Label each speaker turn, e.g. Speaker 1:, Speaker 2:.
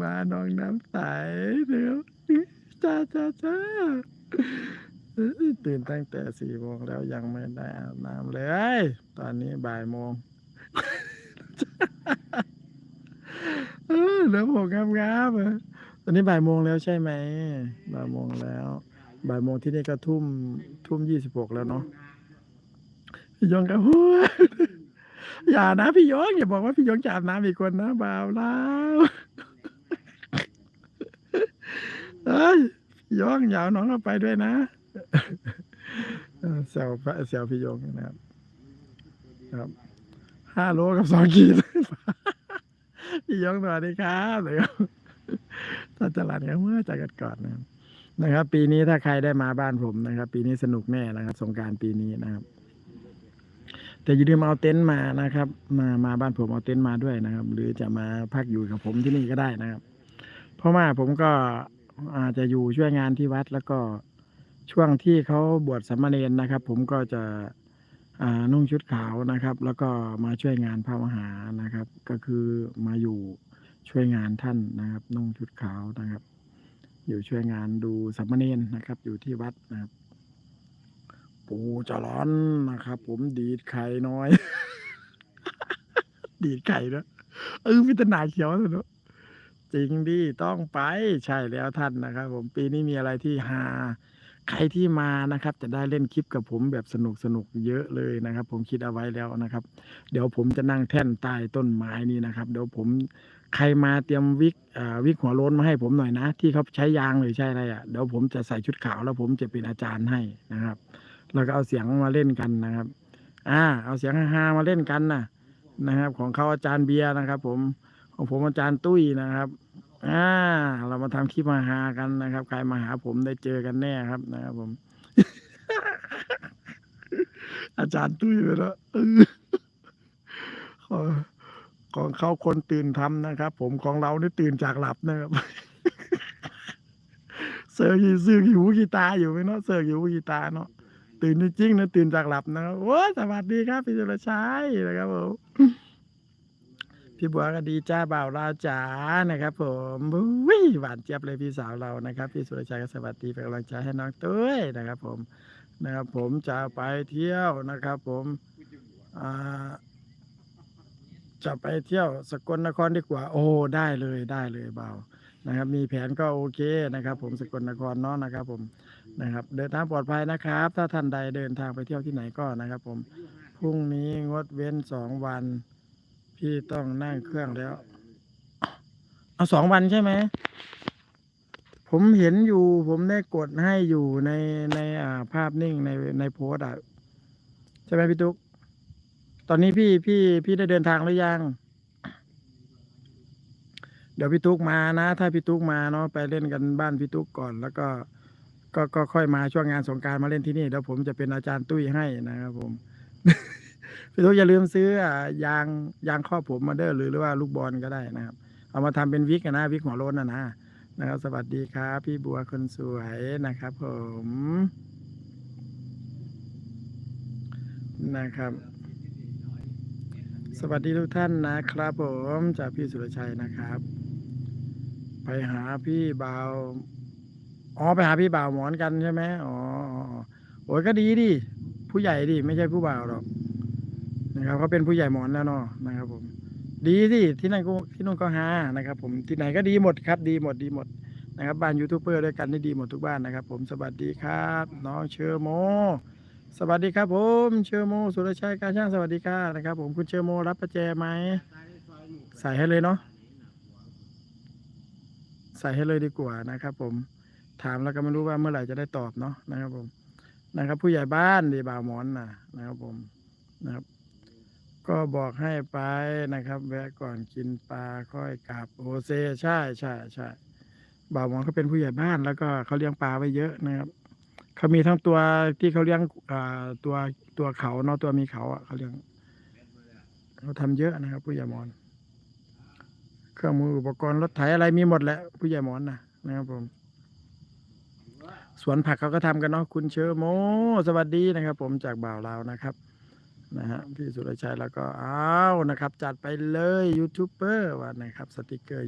Speaker 1: มาน้องน้ำใสเดี๋ยวจ้าจ้าจ้าตื่นตั้งแต่สี่โมงแล้วยังไม่ได้อาบน้ำเลย ตอนนี้บ่ายโมงเออแล้วผมงามๆอะตอนนี้บ่ายโมงแล้วใช่ไหมบ่ายโมงแล้ว บ่ายโมงที่นี่ก็ทุ่มทุ่มยี่สิบหกแล้วเนาะพี่ยงกับหัว อย่านะพี่ยงอย่าบอกว่าพี่ยงจะอาบน้ำอีกคนนะบ่าวแล้วเอ้ยพี่ยงอย่าเอาน้องเราไปด้วยนะเซวพระแซวพี่ยงนะครับ ครับห้าโลกับสองขีดพี่ยงสวัสดีครับเดี๋ยวถ้าจะหลันกันเมื่อใจกันก่อนนะครับนะครับ ปีนี้ถ้าใครได้มาบ้านผมนะครับ ปีนี้สนุกแน่นะครับ สงการปีนี้นะครับ แต่อย่าลืมเอาเต็นท์มานะครับ มามาบ้านผมเอาเต็นท์มาด้วยนะครับ หรือจะมาพักอยู่กับผมที่นี่ก็ได้นะครับ เพราะว่าผมก็อาจจะอยู่ช่วยงานที่วัดแล้วก็ช่วงที่เขาบวชสามเณรนะครับ ผมก็จะนุ่งชุดขาวนะครับ แล้วก็มาช่วยงานพระมหานะครับ ก็คือมาอยู่ช่วยงานท่านนะครับ นุ่งชุดขาวนะครับ อยู่ช่วยงานดูสามเณรนะครับ อยู่ที่วัดนะครับ ปูจะร้อนนะครับ ผมดีดไข่น้อย ดีดไข่นะเออพิจารณาเขียวเลยเนอะจริงดิต้องไปใช่แล้วท่านนะครับ ผมปีนี้มีอะไรที่ฮาใครที่มานะครับ จะได้เล่นคลิปกับผมแบบสนุกสนุกเยอะเลยนะครับ ผมคิดเอาไว้แล้วนะครับ เดี๋ยวผมจะนั่งแท่นใต้ต้นไม้นี่นะครับ เดี๋ยวผมใครมาเตรียมวิกวิกหัวโล้นมาให้ผมหน่อยนะ ที่เขาใช้ยางหรือใช่อะไรอะเดี๋ยวผมจะใส่ชุดขาวแล้วผมจะเป็นอาจารย์ให้นะครับ แล้วก็เอาเสียงมาเล่นกันนะครับ อ่า เอาเสียงฮามาเล่นกันนะนะครับ ของเขาอาจารย์เบียร์นะครับ ผมของผมอาจารย์ตุ้ยนะครับ อ่า เรามาทำคลิปมาฮากันนะครับ ใครมาหาผมได้เจอกันแน่ครับนะครับผม อาจารย์ตุ้ยไปแล้วเออของเขาคนตื่นทำนะครับ ผมของเรานี่ตื่นจากหลับนะครับเสิร์ฟอยู่ซื้ออยู่หูกี่ตาอยู่ไหมเนาะเสิร์ฟอยู่หูกี่ตาเนาะ ตื่นจริงๆนะตื่นจากหลับนะครับโอ้ยสวัสดีครับพี่สุรชัยนะครับผมพี่บัวก็ดีจ้าบ่าวลาวจ๋านะครับ ผมวุ้ยหวานเจี๊ยบเลยพี่สาวเรานะครับ พี่สุรชัยก็สวัสดีเป็นกำลังใจให้น้องตุ้ยนะครับ ผมนะครับ ผมจะไปเที่ยวนะครับ ผมอ่าจะไปเที่ยวสกลนครดีกว่า โอ้ได้เลยได้เลยเบาว นะครับ มีแผนก็โอเคนะครับ ผมสกลนครเนาะนะครับ ผมนะครับ เดินทางปลอดภัยนะครับ ถ้าท่านใดเดินทางไปเที่ยวที่ไหนก็นะครับ ผมพรุ่งนี้งดเว้นสองวัน พี่ต้องนั่งเครื่องแล้ว เอาสองวันใช่ไหมผมเห็นอยู่ ผมได้กดให้อยู่ในในอ่าภาพนิ่งในในโพสต์อะใช่ไหมพี่ตุ๊กตอนนี้พี่พี่พี่ได้เดินทางหรือยัง ดี๋ยวพี่ตุ๊กมานะ ถ้าพี่ตุ๊กมาเนาะไปเล่นกันบ้านพี่ตุ๊กก่อน แล้วก็ก็ก็ค่อยมาช่วงงานสงการมาเล่นที่นี่เดี๋ยวผมจะเป็นอาจารย์ตุ้ยให้นะครับผมพี่ทุกอย่าลืมซื้ออยางยางครอบผมมาเด้อหรือหรือว่าลูกบอลก็ได้นะครับ เอามาทำเป็นวิกนะวิกหัวโล้นนะนะนะครับ สวัสดีครับ พี่บัวคนสวยนะครับผมนะครับสวัสดีทุกท่านนะครับผมจากพี่สุรชัยนะครับ ไปหาพี่บ่าวอ๋อไปหาพี่บ่าวหมอนกันใช่ไหมอ๋อโอ้ยก็ดีดิผู้ใหญ่ดิไม่ใช่ผู้บ่าวหรอกนะครับเขาเป็นผู้ใหญ่หมอนแล้วเนาะนะครับ ผม ดีสิที่นั่นก็ที่นู่นก็ฮานะครับ ผมที่ไหนก็ดีหมดครับ ดีหมดดีหมดนะครับบ้านยูทูบเบอร์ด้วยกันนี่ดีหมดทุกบ้านนะครับ ผมสวัสดีครับ น้องเชอร์โม สวัสดีครับ ผมเชอร์โม สุรชัยการช่างสวัสดีค่ะนะครับ ผมคุณเชอร์โมรับประแจไหมใส่ให้เลยเนาะ ใส่ให้เลยดีกว่านะครับ ผมถามแล้วก็ไม่รู้ว่าเมื่อไหร่จะได้ตอบเนาะนะครับ ผมนะครับ ผู้ใหญ่บ้านดีบ่าวหมอนนะนะครับ ผมนะครับ ก็บอกให้ไปนะครับ แวะก่อนกินปลาค่อยกลับโอเซใช่ใช่ใช่บ่าวหมอนเขาเป็นผู้ใหญ่บ้าน แล้วก็เขาเลี้ยงปลาไว้เยอะนะครับเขามีทั้งตัวที่เขาเลี้ยงอ่าตัวตัวเขาเนาะตัวมีเขาอะเขาเลี้ยงเขาทำเยอะนะครับ ผู้ใหญ่หมอน เครื่องมืออุปกรณ์รถไถอะไรมีหมดแหละผู้ใหญ่หมอนนะนะครับผม สวนผักเขาก็ทำกันเนาะคุณเชอร์โม สวัสดีนะครับ ผมจากบ่าวลาวนะครับ นะฮะพี่สุรชัยแล้วก็อ้าวนะครับ จัดไปเลยยูทูบเบอร์ว่านะครับสติกเกอร์